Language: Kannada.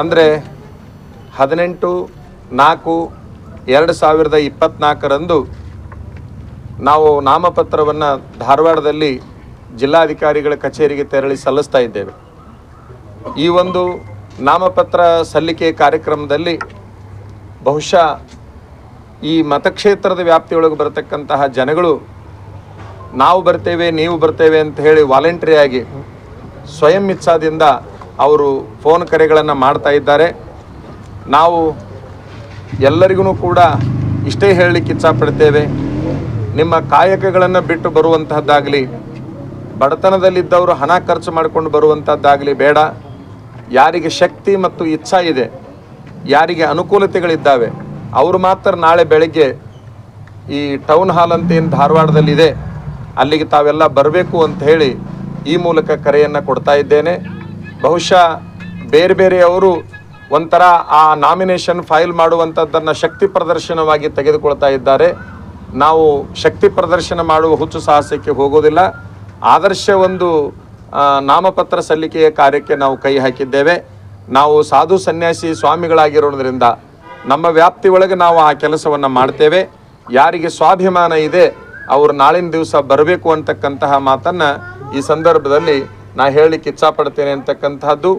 ಅಂದರೆ ಹದಿನೆಂಟು, ನಾಲ್ಕು, ಎರಡು ಸಾವಿರದ ಇಪ್ಪತ್ತ್ನಾಲ್ಕರಂದು ನಾವು ನಾಮಪತ್ರವನ್ನು ಧಾರವಾಡದಲ್ಲಿ ಜಿಲ್ಲಾಧಿಕಾರಿಗಳ ಕಚೇರಿಗೆ ತೆರಳಿ ಸಲ್ಲಿಸ್ತಾ ಇದ್ದೇವೆ. ಈ ಒಂದು ನಾಮಪತ್ರ ಸಲ್ಲಿಕೆ ಕಾರ್ಯಕ್ರಮದಲ್ಲಿ ಬಹುಶಃ ಈ ಮತಕ್ಷೇತ್ರದ ವ್ಯಾಪ್ತಿಯೊಳಗೆ ಬರತಕ್ಕಂತಹ ಜನಗಳು ನಾವು ಬರ್ತೇವೆ, ನೀವು ಬರ್ತೇವೆ ಅಂತ ಹೇಳಿ ವಾಲಂಟ್ರಿಯಾಗಿ ಸ್ವಯಂ ಇಚ್ಛಾದಿಂದ ಅವರು ಫೋನ್ ಕರೆಗಳನ್ನು ಮಾಡ್ತಾ ಇದ್ದಾರೆ. ನಾವು ಎಲ್ಲರಿಗೂ ಕೂಡ ಇಷ್ಟೇ ಹೇಳಲಿಕ್ಕೆ ಇಚ್ಛಪಡ್ತೇವೆ. ನಿಮ್ಮ ಕಾಯಕಗಳನ್ನು ಬಿಟ್ಟು ಬರುವಂತಹದ್ದಾಗಲಿ, ಬಡತನದಲ್ಲಿದ್ದವರು ಹಣ ಖರ್ಚು ಮಾಡಿಕೊಂಡು ಬರುವಂಥದ್ದಾಗಲಿ ಬೇಡ. ಯಾರಿಗೆ ಶಕ್ತಿ ಮತ್ತು ಇಚ್ಛಾ ಇದೆ, ಯಾರಿಗೆ ಅನುಕೂಲತೆಗಳಿದ್ದಾವೆ, ಅವರು ಮಾತ್ರ ನಾಳೆ ಬೆಳಗ್ಗೆ ಈ ಟೌನ್ ಹಾಲ್ ಅಂತ ಏನು ಧಾರವಾಡದಲ್ಲಿದೆ, ಅಲ್ಲಿಗೆ ತಾವೆಲ್ಲ ಬರಬೇಕು ಅಂತ ಹೇಳಿ ಈ ಮೂಲಕ ಕರೆಯನ್ನು ಕೊಡ್ತಾ ಇದ್ದೇನೆ. ಬಹುಶಃ ಬೇರೆ ಬೇರೆಯವರು ಒಂಥರ ಆ ನಾಮಿನೇಷನ್ ಫೈಲ್ ಮಾಡುವಂಥದ್ದನ್ನು ಶಕ್ತಿ ಪ್ರದರ್ಶನವಾಗಿ ತೆಗೆದುಕೊಳ್ತಾ ಇದ್ದಾರೆ. ನಾವು ಶಕ್ತಿ ಪ್ರದರ್ಶನ ಮಾಡುವ ಹುಚ್ಚು ಸಾಹಸಕ್ಕೆ ಹೋಗೋದಿಲ್ಲ. ಆದರ್ಶ ಒಂದು ನಾಮಪತ್ರ ಸಲ್ಲಿಕೆಯ ಕಾರ್ಯಕ್ಕೆ ನಾವು ಕೈ ಹಾಕಿದ್ದೇವೆ. ನಾವು ಸಾಧು ಸನ್ಯಾಸಿ ಸ್ವಾಮಿಗಳಾಗಿರೋದ್ರಿಂದ ನಮ್ಮ ವ್ಯಾಪ್ತಿ ಒಳಗೆ ನಾವು ಆ ಕೆಲಸವನ್ನು ಮಾಡ್ತೇವೆ. ಯಾರಿಗೆ ಸ್ವಾಭಿಮಾನ ಇದೆ, ಅವರು ನಾಳಿನ ದಿವಸ ಬರಬೇಕು ಅಂತಕ್ಕಂತಹ ಮಾತನ್ನು ಈ ಸಂದರ್ಭದಲ್ಲಿ ನಾ ಹೇಳಲಿಕ್ಕೆ ಇಚ್ಛಾಪಡ್ತೇನೆ ಅಂತಕ್ಕಂತಹದ್ದು